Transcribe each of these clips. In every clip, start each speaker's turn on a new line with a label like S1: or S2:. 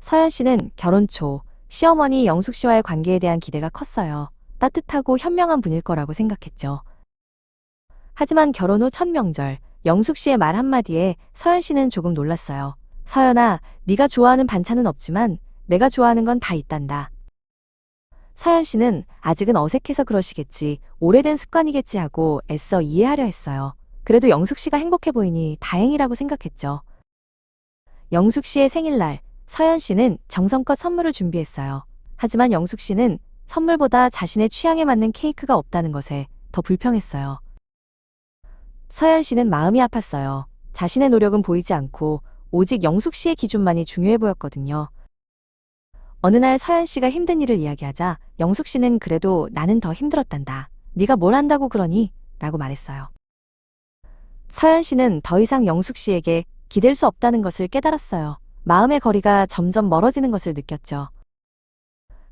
S1: 서연 씨는 결혼 초 시어머니 영숙 씨와의 관계에 대한 기대가 컸어요. 따뜻하고 현명한 분일 거라고 생각했죠. 하지만 결혼 후 첫 명절 영숙 씨의 말 한마디에 서연 씨는 조금 놀랐어요. 서연아, 네가 좋아하는 반찬은 없지만 내가 좋아하는 건 다 있단다. 서연 씨는 아직은 어색해서 그러시겠지, 오래된 습관이겠지 하고 애써 이해하려 했어요. 그래도 영숙 씨가 행복해 보이니 다행이라고 생각했죠. 영숙 씨의 생일날, 서연 씨는 정성껏 선물을 준비했어요. 하지만 영숙 씨는 선물보다 자신의 취향에 맞는 케이크가 없다는 것에 더 불평했어요. 서연 씨는 마음이 아팠어요. 자신의 노력은 보이지 않고 오직 영숙 씨의 기준만이 중요해 보였거든요. 어느 날 서연 씨가 힘든 일을 이야기하자 영숙 씨는 그래도 나는 더 힘들었단다. 네가 뭘 한다고 그러니? 라고 말했어요. 서연 씨는 더 이상 영숙 씨에게 기댈 수 없다는 것을 깨달았어요. 마음의 거리가 점점 멀어지는 것을 느꼈죠.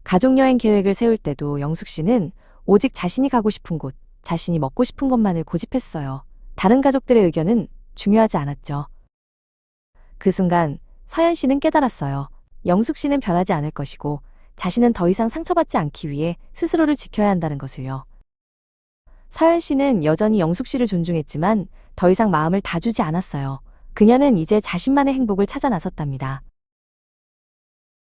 S1: 가족여행 계획을 세울 때도 영숙 씨는 오직 자신이 가고 싶은 곳, 자신이 먹고 싶은 것만을 고집했어요. 다른 가족들의 의견은 중요하지 않았죠. 그 순간 서연 씨는 깨달았어요. 영숙 씨는 변하지 않을 것이고 자신은 더 이상 상처받지 않기 위해 스스로를 지켜야 한다는 것을요. 서연 씨는 여전히 영숙 씨를 존중했지만 더 이상 마음을 다 주지 않았어요. 그녀는 이제 자신만의 행복을 찾아 나섰답니다.